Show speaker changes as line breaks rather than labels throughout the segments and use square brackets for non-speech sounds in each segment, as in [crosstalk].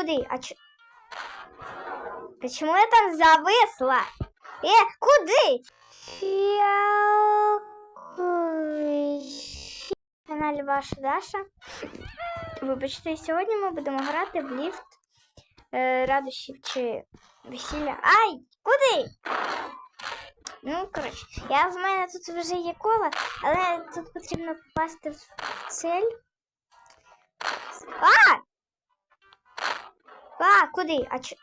куди? А ч... Почему я там зависла? Куди? Дякую. На каналі ваша Даша. Вибачте, сьогодні ми будемо грати в ліфт е, радощів чи весілля. Ай! Куди? Ну, коротше, я в мене тут вже є коло, але тут потрібно попасти в цель. А! А, куди? А ч...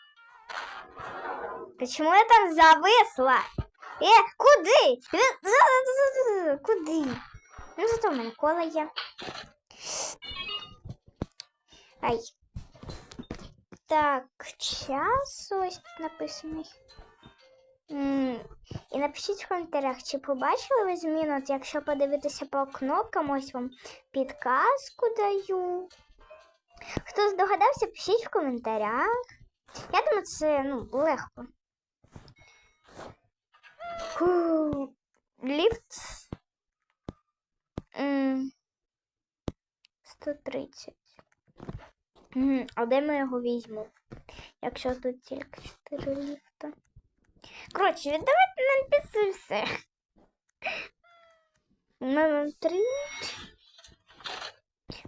Почему я там зависла? Е, куди? Куди? Ну, зато в мене коло є. Ай. Так, час ось тут написаний. І напишіть в коментарях, чи побачили ви зміну, От якщо подивитися по кнопкам, ось вам підказку даю. Хто здогадався, пишіть в коментарях. Я думаю, це ну, легко. Фу, ліфт. М, 130. А де ми його візьмемо? Якщо тут тільки 4 ліфта. Коротше, віддавайте нам піцу все. У 3.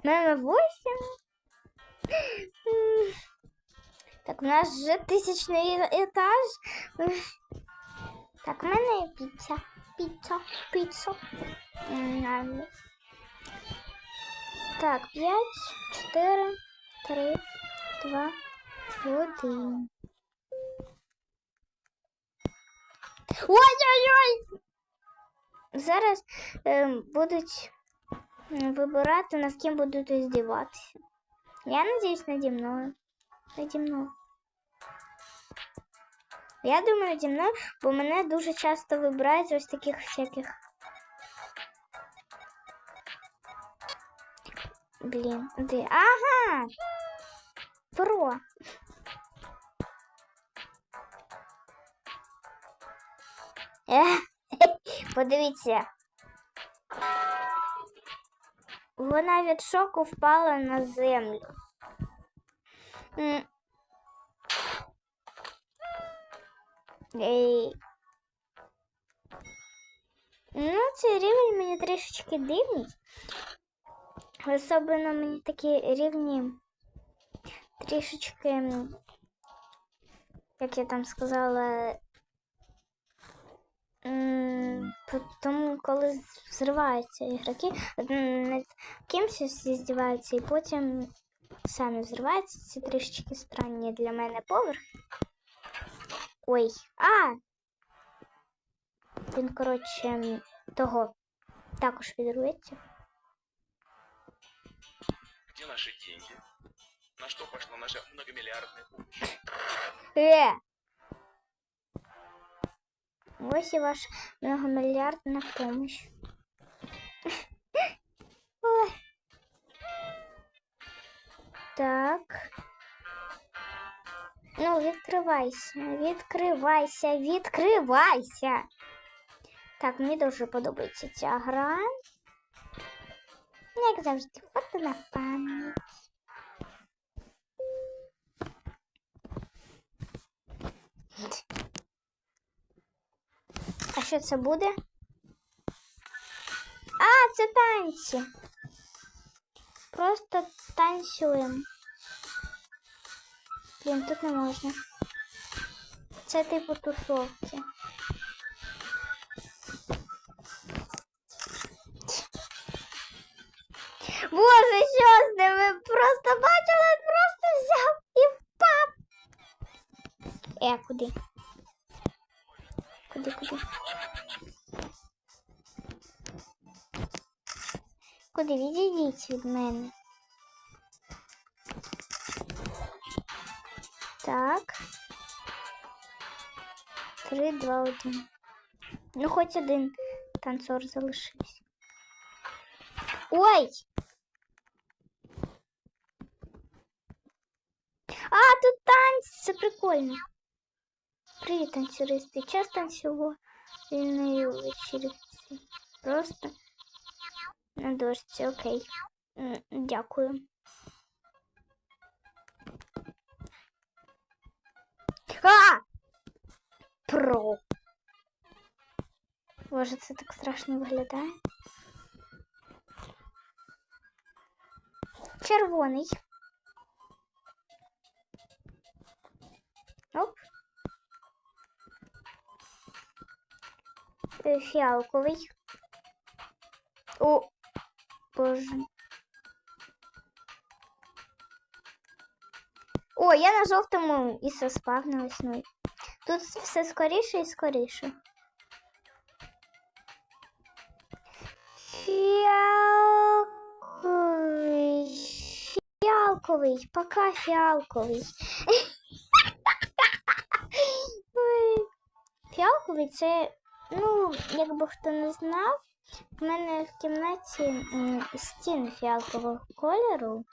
У мене 8. Так, у нас вже тисячний е- етаж. Так, у мене є піца. Піца, піца. Так, 5, 4, 3, 2, 1. Ой-ой-ой! Зараз ем, будуть вибирати, над ким будуть здіватися. Я надіюсь наді мною. Наді мною. Я думаю, наді мною, бо мене дуже часто вибирають з ось таких всяких. Блін, де? Ага! Про. Ех, [laughs] Подивіться. Вона від шоку впала на землю. Ну, цей рівень мені трішечки дивний. Особливо мені такі рівні трішечки, як я там сказала, м, по- тому коли взриваються ігроки, над кимось здіваються і потім самі взриваються. Це трішечки странні для мене поверх. Ой, а! Він, коротше, того також відрується.
Где наши деньги? На что пошло наше будущее?
Е! Ось і ваша многомільярдна помощь. Так. Ну, відкривайся, відкривайся, відкривайся. Так, мені дуже подобається ця гра. Як завжди, фото на пам'ять. А що це буде? А, це танці. Просто танцюємо. Блін, тут не можна. Це типу тусовки. Боже, що з ним? Ви просто бачили, просто взяв і впав. Е, куди? Куди, куди? Куди відійдіть від мене? Так. Три, два, один. Ну, хоч один танцор залишився. Ой! А, тут танці, це прикольно. Привіт, танцюристи. Час танцювальної вечірці. Просто на дошці, окей. Дякую. А! Про. Боже, це так страшно виглядає. Червоний. Оп. Е, Фіалковий. О, боже. О, я на жовтому і заспавнилась. Ну, тут все скоріше і скоріше. Фіалковий. Фіалковий. Пока фіалковий. [laughs] Фіалковий це, ну, якби хто не знав, в мене в кімнаті м, стіни фіалкового кольору.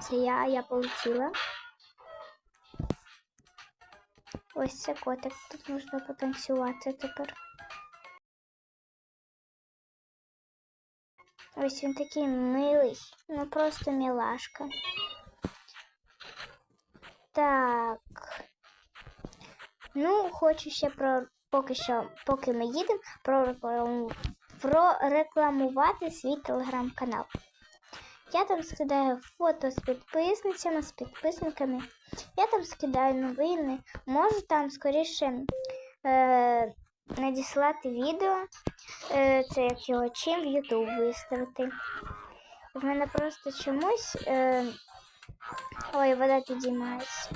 Це я, я полетіла. Ось це котик. Тут можна потанцювати тепер. Ось він такий милий. Ну просто мілашка. Так. Ну, хочу ще про поки що, поки ми їдемо, прорекламу- прорекламувати свій телеграм-канал. Я там скидаю фото з підписницями, з підписниками. Я там скидаю новини. Можу там скоріше е, надіслати відео. Е, це як його чим в YouTube виставити. В мене просто чомусь. Е, ой, вода підіймається.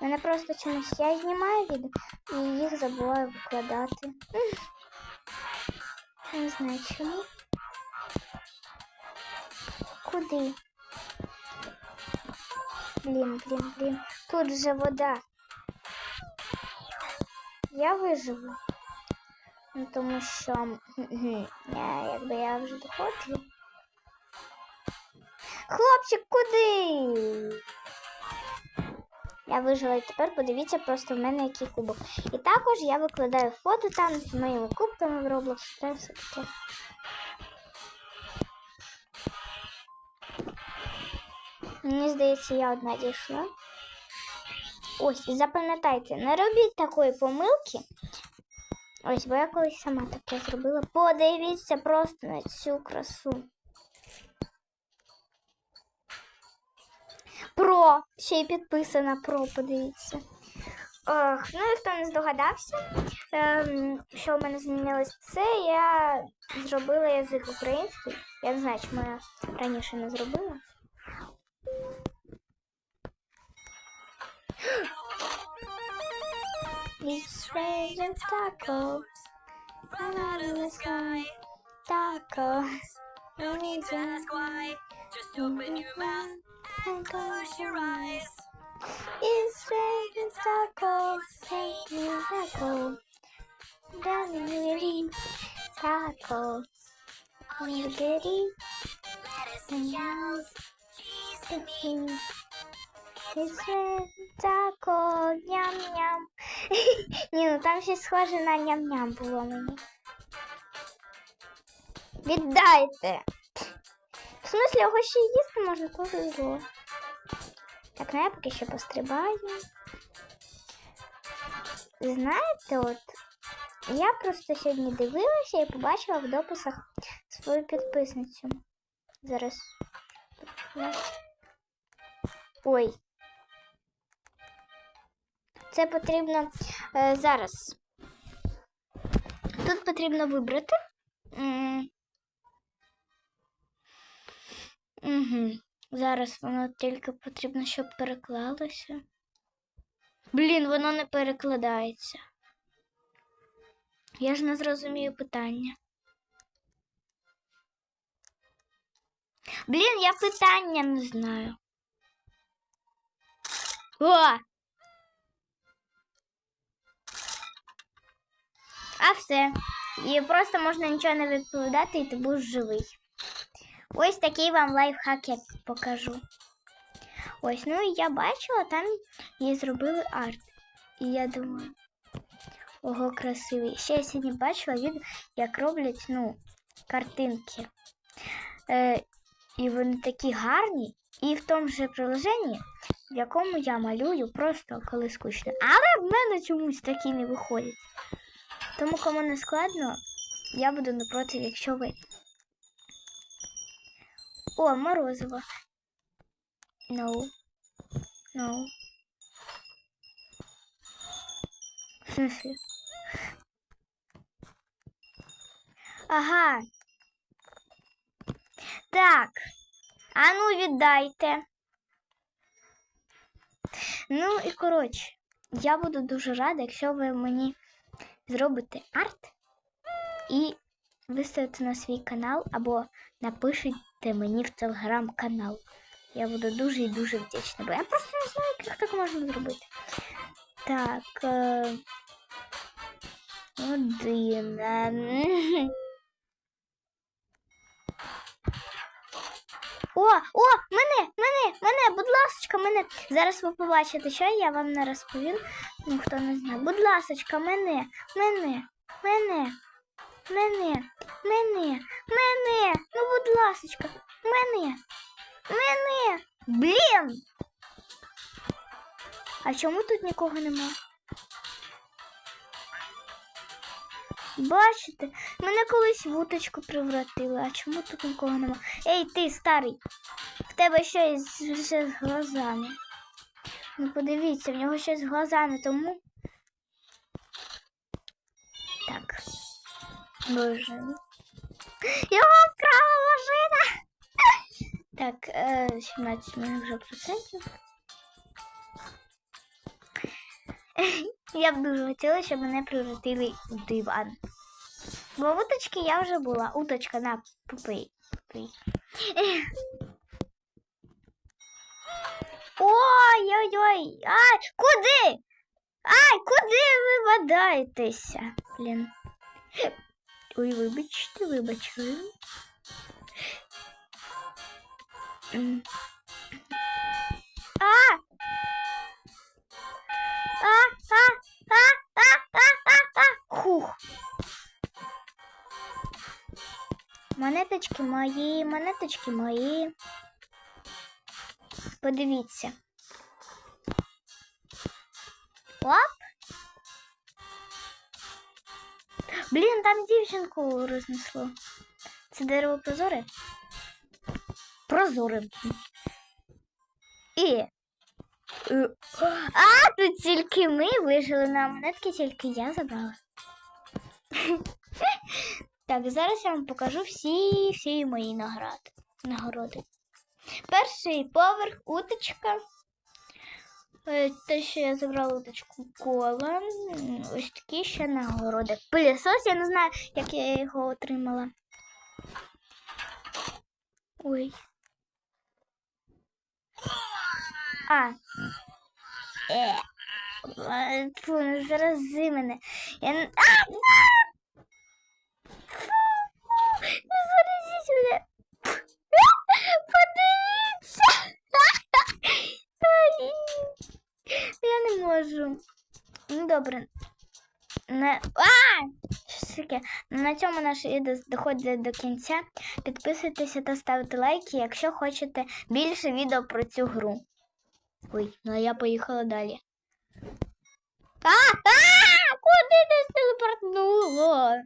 Мене просто чомусь я знімаю відео і їх забуваю викладати. Не знаю чому. Куди? Блін, блін, блін. Тут же вода. Я виживу. Ну, тому що я, якби я вже доходжу. Хлопчик, куди? Я вижила і тепер подивіться просто в мене який кубок. І також я викладаю фото там з моїми кубками в Roblox. Та все таке. Мені здається, я одна дійшла. Ось, і запам'ятайте, не робіть такої помилки. Ось, бо я колись сама таке зробила. Подивіться просто на цю красу. Про, ще й підписана про, подивіться. Ох, ну і хто не здогадався, ем, що в мене змінилось це, я зробила язик український. Я не знаю, чому я раніше не зробила. It's raining taco. Out in the sky. Taco.
No need to ask why. Just open your mouth and close your eyes.
It's raining tacos. Take me taco. Down in the ring. Taco. Spaghetti.
Lettuce and shells, cheese and meat.
It's raining taco. Ням-ням. Ні, ну там щось схоже на ням-ням було мені. Віддайте. В смислі, його ще їсти можна повезло. Так, ну я поки що пострибаю. Знаєте, от я просто сьогодні дивилася і побачила в дописах свою підписницю. Зараз. Ой. Це потрібно е, зараз. Тут потрібно вибрати. Зараз воно тільки потрібно, щоб переклалося. Блін, воно не перекладається. Я ж не зрозумію питання. Блін, я питання не знаю. О! А все. І просто можна нічого не відповідати, і ти будеш живий. Ось такий вам лайфхак я покажу. Ось, ну і я бачила, там їй зробили арт. І я думаю, ого, красивий. Ще я сьогодні бачила відео, як роблять, ну, картинки. Е, і вони такі гарні. і в тому же приложенні, в якому я малюю просто коли скучно. Але в мене чомусь такі не виходять. Тому кому не складно, я буду не проти, якщо ви. О, морозиво. No. No. В смысле? Ага. Так. А ну віддайте. Ну і коротше, я буду дуже рада, якщо ви мені зробите арт і виставите на свій канал або напишете мені в телеграм-канал. Я буду дуже і дуже вдячна, бо я просто не знаю, як так можна зробити. Так. Е... Один. е, О, о, мене, мене, мене, будь ласочка, мене. Зараз ви побачите, що я вам не розповім. Ну, хто не знає. Будь ласочка, мене, мене, мене, мене, мене, мене. Ну, будь ласочка, мене, мене. Блін. А чому тут нікого нема? Бачите, мене колись в уточку превратили, а чому тут нікого нема? Ей, ти старий, в тебе щось ще з глазами. Ну подивіться, в нього щось з глазами, тому. Так. Боже. Його вкрала машина. Так, е, 17 минут вже процентів. Я б дуже хотіла, щоб мене превратили в диван. Бо в уточки я вже була. Уточка на попий. Ой-ой-ой! Ай, куди? Ай, куди ви водаєтеся? Блін. Ой, вибачте, вибачте. А! Хух. Монеточки мої, монеточки мої. Подивіться. Оп. Блін, там дівчинку рознесло. Це дерево прозоре? Прозоре. І. Е, А, тут тільки ми вижили на монетки, тільки я забрала. [laughs] Так, зараз я вам покажу всі, всі мої нагороди. Перший поверх уточка. Е, Те, що я забрала уточку кола. Ось такі ще нагороди. Пилісос, я не знаю, як я його отримала. Ой. А. Е. Е, Фу, ну зарази мене. Я... не- А! Фу, не заразіть мене. Подивіться. Ай. Я не можу. Ну добре. Не... А! Таке? На цьому наше відео доходить до кінця. Підписуйтеся та ставте лайки, якщо хочете більше відео про цю гру. Ой, ну а я поїхала далі. А! А! Куди ти телепортнуло?